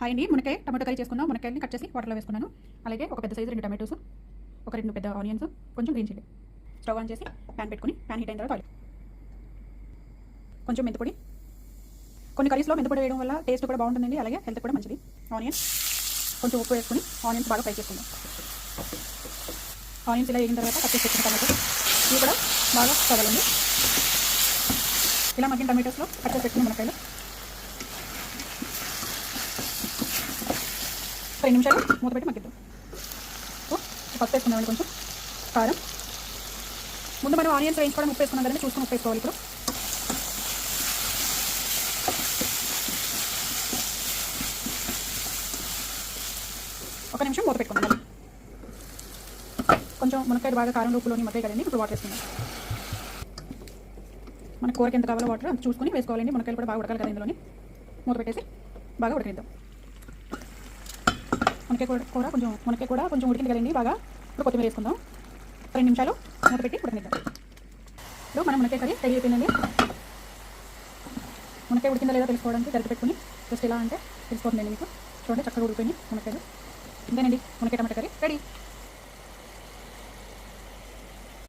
Hi అండి. మునకాయ tomato curry చేసుకుందాం. మునక్కాయని cut చేసి వాటర్లో వేసుకున్నాను. అలాగే ఒక పెద్ద సైజు రెండు టమాటోస్ ఒక రెండు పెద్ద ఆనియన్స్ కొంచెం గ్రీన్ చిల్లీ. స్టవ్ ఆన్ చేసి ప్యాన్ పెట్టుకుని ప్యాన్ హీట్ అయిన తర్వాత కొంచెం మెంతిపొడి. కొన్ని కర్రీస్లో మెంతిపొడి వేయడం వల్ల టేస్ట్ కూడా బాగుంటుందండి. అలాగే హెల్త్ కూడా మంచిది. ఆనియన్ కొంచెం ఉప్పు వేసుకుని ఆనియన్స్ బాగా ఫ్రై చేసుకుందాం. ఆనియన్స్ ఇలా వేగిన తర్వాత కట్ చేసి పెట్టుకున్న టమాటో ఇవి కూడా బాగా చదవండి. ఇలా మగ్గిన టమాటోస్లో కట్ చేసి పెట్టుకున్న మునకాయలు రెండు నిమిషాలు మూత పెట్టి మగ్గిద్దాం. ఉప్పు పసుపు వేసుకుందామండి కొంచెం. కారం. ముందు మనం ఆనియన్స్ వేయించుకోవడం ఉప్పు వేసుకున్నాం కదండి చూసుకుని ఉప్పు వేసుకోవాలి ఇప్పుడు. ఒక నిమిషం మూత పెట్టుకుందాం కొంచెం మునక్కాయ బాగా కారం ఉప్పులోని మగ్గాయి కదండి ఇప్పుడు వాటర్ వేసుకుందాం. మన కూరకి ఎంత కావాలో వాటర్ చూసుకుని వేసుకోవాలండి. మునక్కాయలు కూడా బాగా ఉడకాలి కదా ఇందులోని. మూత పెట్టేసి బాగా ఉడకనిద్దాం మునక్కాయ కూర కొంచెం మునక్కాయ కూడా కొంచెం ఉడికింది కదండి. బాగా ఇప్పుడు కొత్తిమీర వేసుకుందాం. రెండు నిమిషాలు మూత పెట్టి ఉడకనిద్దాం. ఇప్పుడు మనం మునక్కాయ కర్రీ రెడీ అయిపోయిందండి. మునక్కాయ ఉడికిందా లేదా తెలుసుకోవడానికి గరిటె పెట్టుకుని జస్ట్ ఇలా అంటే తెలిసిపోతుందండి మీకు. చూడండి చక్కగా ఉడికిపోయింది మునక్కాయలు. ఇంతేనండి మునక్కాయ టమాటా కర్రీ రెడీ.